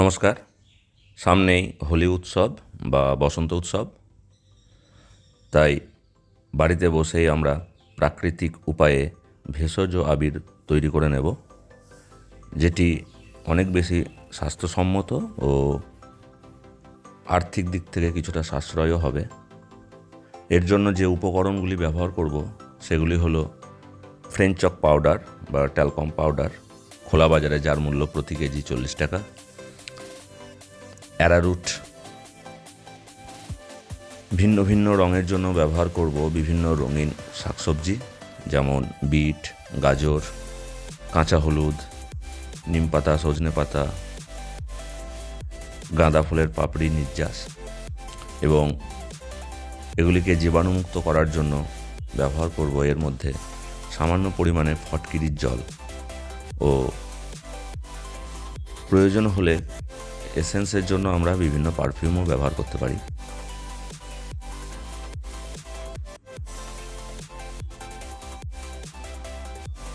নমস্কার। সামনেই হোলি উৎসব বা বসন্ত উৎসব। তাই বাড়িতে বসেই আমরা প্রাকৃতিক উপায়ে ভেষজ আবির তৈরি করে নেব, যেটি অনেক বেশি স্বাস্থ্যসম্মত ও আর্থিক দিক থেকে কিছুটা সাশ্রয়ও হবে। এর জন্য যে উপকরণগুলি ব্যবহার করব, সেগুলি হলো ফ্রেঞ্চ চক পাউডার বা ট্যালকম পাউডার। খোলা বাজারে যার মূল্য প্রতি কেজি চল্লিশ টাকা। অ্যারারুট ভিন্ন ভিন্ন রঙের জন্য ব্যবহার করব বিভিন্ন রঙিন শাকসবজি, যেমন বিট, গাজর, কাঁচা হলুদ, নিম পাতা, সজনে পাতা, গাঁদা ফুলের পাপড়ি, নির্যাস এবং এগুলিকে জীবাণুমুক্ত করার জন্য ব্যবহার করব। এর মধ্যে সামান্য পরিমাণে ফটকিরির জল ও প্রয়োজন হলে এসেন্সের জন্য আমরা বিভিন্ন পারফিউমও ব্যবহার করতে পারি।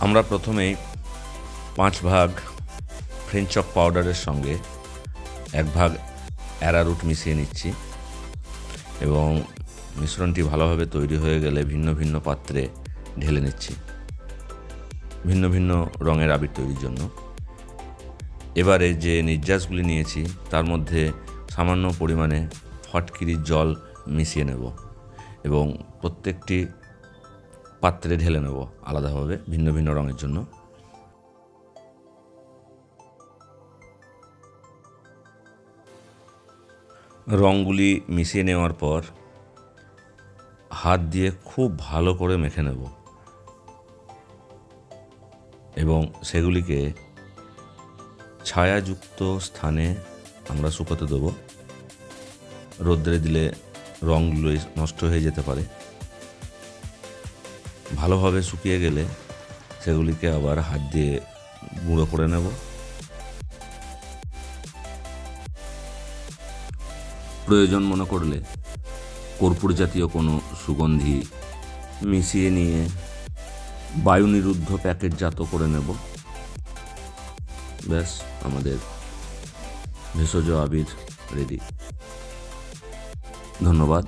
আমরা প্রথমেই পাঁচ ভাগ ফ্রেঞ্চ চক পাউডারের সঙ্গে এক ভাগ অ্যারারুট মিশিয়ে নিচ্ছি এবং মিশ্রণটি ভালোভাবে তৈরি হয়ে গেলে ভিন্ন ভিন্ন পাত্রে ঢেলে নিচ্ছি। ভিন্ন ভিন্ন রঙের আবির তৈরির জন্য। এবারে যে নির্যাসগুলি নিয়েছি, তার মধ্যে সামান্য পরিমাণে ফটকিরির জল মিশিয়ে নেব এবং প্রত্যেকটি পাত্রে ঢেলে নেব আলাদাভাবে, ভিন্ন ভিন্ন রঙের জন্য। রঙগুলি মিশিয়ে নেওয়ার পর হাত দিয়ে খুব ভালো করে মেখে নেব এবং সেগুলিকে ছায়াযুক্ত স্থানে আমরা শুকোতে দেবো। রোদ্রে দিলে রঙগুলো নষ্ট হয়ে যেতে পারে। ভালোভাবে শুকিয়ে গেলে সেগুলিকে আবার হাত দিয়ে গুঁড়ো করে নেব। প্রয়োজন মনে করলে কর্পূর জাতীয় কোনো সুগন্ধি মিশিয়ে নিয়ে বায়ু নিরুদ্ধ প্যাকেটজাত করে নেব। ব্যাস আমাদের ভেষজ আবির রেডি ধন্যবাদ।